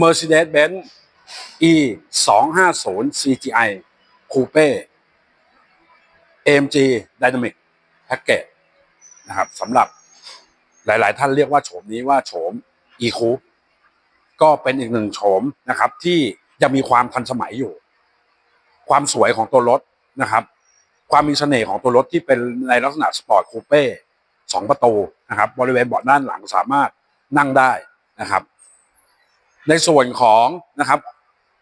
Mercedes-Benz E 2 5 0 CGI Coupe AMG Dynamic Package นะครับสำหรับหลาย ๆ ท่านเรียกว่าโฉมนี้ว่าโฉม e c o u p ก็เป็นอีกหนึ่งโฉมนะครับ ที่ยังมีความทันสมัยอยู่ ความสวยของตัวรถนะครับ ความมีเสน่ห์ของตัวรถที่เป็นในลักษณะสปอร์ตคูเป้สองประตูนะครับ บริเวณเบาะด้านหลังสามารถนั่งได้นะครับ ในส่วนของนะครับ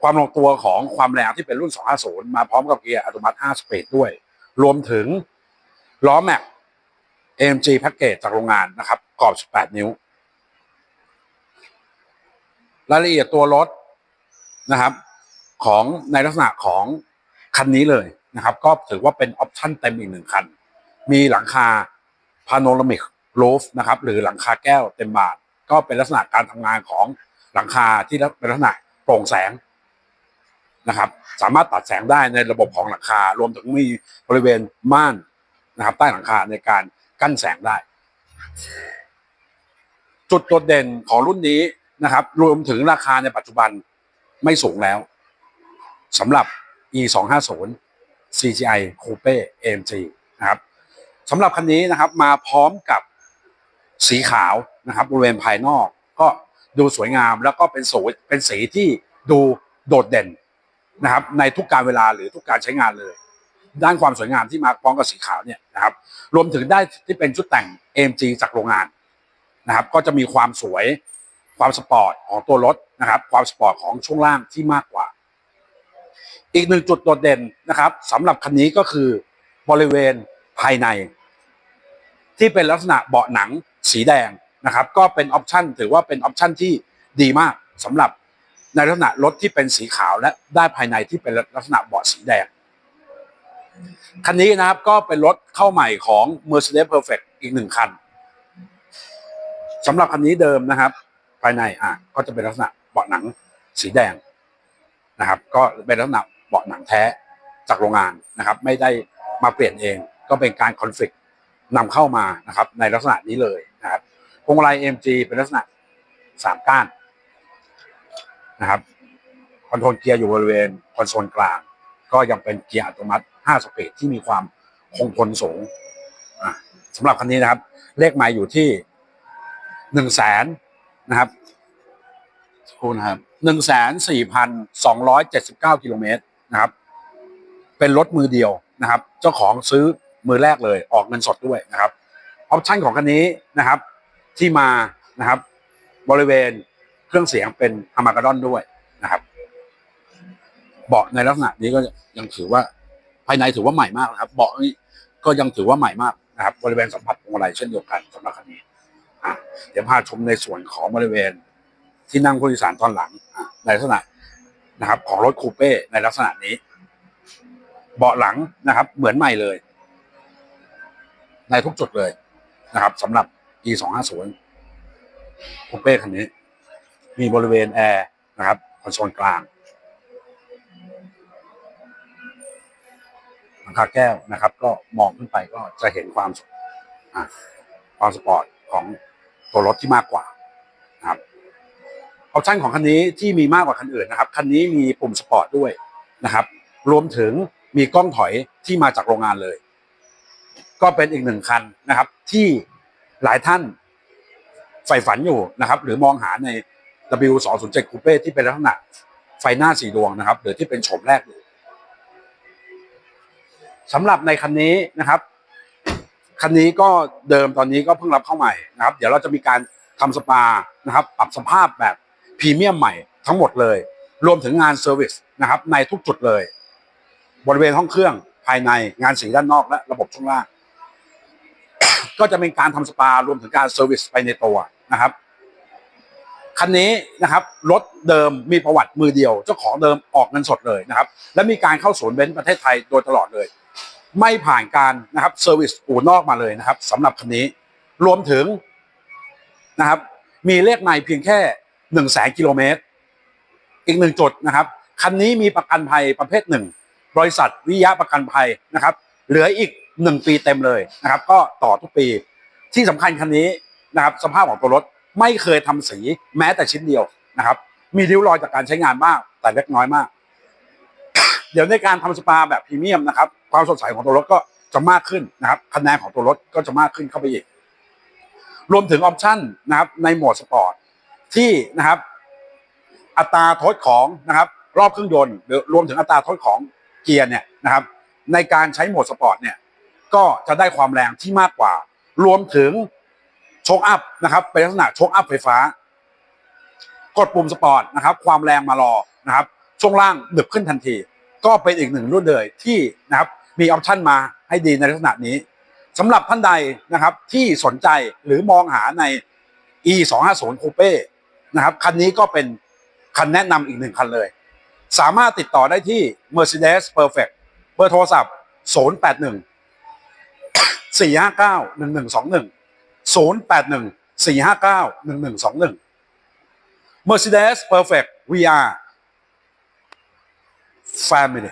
ความลงตัวของความแรงที่เป็นรุ่น 250 มาพร้อมกับเกียร์อัตโนมัติ 5 สปีดด้วย รวมถึงล้อแม็ก AMG แพ็กเกจจากโรงงานนะครับกรอบ 18 นิ้ว รายละเอียดตัวรถนะครับ ของในลักษณะของคันนี้เลยนะครับ ก็ถือว่าเป็นออปชั่นเต็มอีกหนึ่งคัน มีหลังคาพาโนรามิกรูฟนะครับ หรือหลังคาแก้วเต็มบานก็เป็นลักษณะการทำงานของ หลังคาที่เป็นลักษณะโปร่งแสงนะครับ สามารถตัดแสงได้ในระบบของหลังคารวมถึงมีบริเวณม่านนะครับ ใต้หลังคาในการกั้นแสงได้ จุดโดดเด่นของรุ่นนี้นะครับ รวมถึงราคาในปัจจุบันไม่สูงแล้วสำหรับ e 2 5 0 CGI Coupe AMG นะครับสำหรับคันนี้นะครับมาพร้อมกับสีขาวนะครับบริเวณภายนอกก็ ดูสวยงามแล้วก็เป็นสวยเป็นสีที่ดูโดดเด่นนะครับในทุกการเวลาหรือทุกการใช้งานเลย ด้านความสวยงามที่มาพร้อมกับสีขาวเนี่ยนะครับรวมถึงได้ที่เป็นชุดแต่ง AMG จากโรงงานนะครับก็จะมีความสวยความสปอร์ตของตัวรถนะครับความสปอร์ตของช่วงล่างที่มากกว่า อีกหนึ่งจุดโดดเด่นนะครับสำหรับคันนี้ก็คือบริเวณภายใน ที่เป็นลักษณะเบาะหนังสีแดง นะครับก็เป็นออปชันถือว่าเป็นออปชันที่ดีมากสำหรับในลักษณะรถที่เป็นสีขาวและได้ภายในที่เป็นลักษณะเบาะสีแดงคันนี้นะครับก็เป็นรถเข้าใหม่ของ Mercedes Perfect อีกหนึ่งคันสำหรับคันนี้เดิมนะครับ ภายในอะก็จะเป็นลักษณะเบาะหนังสีแดงนะครับ ก็เป็นลักษณะเบาะหนังแท้จากโรงงานนะครับ ไม่ได้มาเปลี่ยนเอง ก็เป็นการคอนฟ lict นำเข้ามานะครับ ในลักษณะนี้เลย พวงมาลัย MG เป็นลักษณะสามก้านนะครับคอนโทรลเกียร์อยู่บริเวณคอนโซลกลาง ก็ยังเป็นเกียร์อัตโนมัติ 5 สปีดที่มีความคงทนสูงสำหรับคันนี้นะครับ เลขไมล์อยู่ที่หนึ่งแสนนะครับครู่นะครับหนึ่งแสนสี่พันสองร้อยเจ็ดสิบเก้ากิโลเมตรนะครับ เป็นรถมือเดียวนะครับ เจ้าของซื้อมือแรกเลยออกเงินสดด้วยนะครับ ออปชั่นของคันนี้นะครับ ที่มานะครับ บริเวณเครื่องเสียงเป็นอามากาดอนด้วยนะครับ เบาะในลักษณะนี้ก็ยังถือว่าภายในถือว่าใหม่มากนะครับ เบาะนี้ก็ยังถือว่าใหม่มากนะครับ บริเวณสัมผัสพวงมาลัยเช่นเดียวกันสำหรับคันนี้อะเดี๋ยวพาชมในส่วนของบริเวณที่นั่งผู้โดยสารตอนหลังในลักษณะนะครับ ของรถคูเป้ในลักษณะนี้ เบาะหลังนะครับ เหมือนใหม่เลย ในทุกจุดเลยนะครับสำหรับ e 2 5 0คูเป้คันนี้ มีบริเวณแอร์นะครับคอนโซลกลางหลังคาแก้วนะครับ ก็มองขึ้นไปก็จะเห็นความความสปอร์ตของตัวรถที่มากกว่านะครับออปชั่นของคันนี้ที่มีมากกว่าคันอื่นนะครับ คันนี้มีปุ่มสปอร์ตด้วยนะครับ รวมถึงมีกล้องถอยที่มาจากโรงงานเลย ก็เป็นอีกหนึ่งคันนะครับ ที่ หลายท่านใฝ่ฝันอยู่นะครับ หรือมองหาใน W207 Coupe ที่เป็นลักษณะไฟหน้าสีดวงนะครับ หรือที่เป็นโฉมแรกอยู่สำหรับในคันนี้นะครับ คันนี้ก็เดิมตอนนี้ก็เพิ่งรับเข้าใหม่นะครับ เดี๋ยวเราจะมีการทำสปานะครับ ปรับสภาพแบบพรีเมียมใหม่ทั้งหมดเลย รวมถึงงานเซอร์วิสนะครับในทุกจุดเลย บริเวณห้องเครื่องภายในงานสีด้านนอกและระบบช่วงล่าง ก็จะเป็นการทำสปารวมถึงการเซอร์วิสไปในตัวนะครับคันนี้นะครับรถเดิมมีประวัติมือเดียว เจ้าของเดิมออกเงินสดเลยนะครับ และมีการเข้าศูนย์เบนซ์ประเทศไทยโดยตลอดเลย ไม่ผ่านการนะครับเซอร์วิสอู่นอกมาเลยนะครับสำหรับคันนี้รวมถึงนะครับ มีเลขในเพียงแค่หนึ่งแสนกิโลเมตร อีกหนึ่งจุดนะครับ คันนี้มีประกันภัยประเภทหนึ่งบริษัทวิยะประกันภัยนะครับ เหลืออีก หนึ่งปีเต็มเลยนะครับ ก็ต่อทุกปีที่สำคัญคันนี้นะครับสภาพของตัวรถไม่เคยทำสีแม้แต่ชิ้นเดียวนะครับ มีริ้วรอยจากการใช้งานมาก แต่เล็กน้อยมาก เดี๋ยวในการทำสปาแบบพรีเมียมนะครับ ความสดใสของตัวรถก็จะมากขึ้นนะครับคะแนนของตัวรถก็จะมากขึ้นเข้าไปอีก รวมถึงออปชั่นนะครับ ในโหมดสปอร์ตที่นะครับ อัตราทดของนะครับ รอบเครื่องยนต์หรือรวมถึงอัตราทดของเกียร์เนี่ยนะครับ ในการใช้โหมดสปอร์ตเนี่ย ก็จะได้ความแรงที่มากกว่า รวมถึงโชคอัพนะครับเป็นลักษณะโชคอัพไฟฟ้า กดปุ่มสปอร์ตนะครับ ความแรงมารอนะครับ ช่วงล่างดึบขึ้นทันที ก็เป็นอีกหนึ่งรุ่นเลยที่นะครับมีออปชันมาให้ดีในลักษณะนี้สำหรับท่านใดนะครับที่สนใจหรือมองหาใน e 2 5 0 Coupe นะครับคันนี้ก็เป็นคันแนะนำอีกหนึ่งคันเลย สามารถติดต่อได้ที่ Mercedes Perfect เบอร์โทรศัพท์ 081 459 1121 081 459 1121 Mercedes Perfect VR Family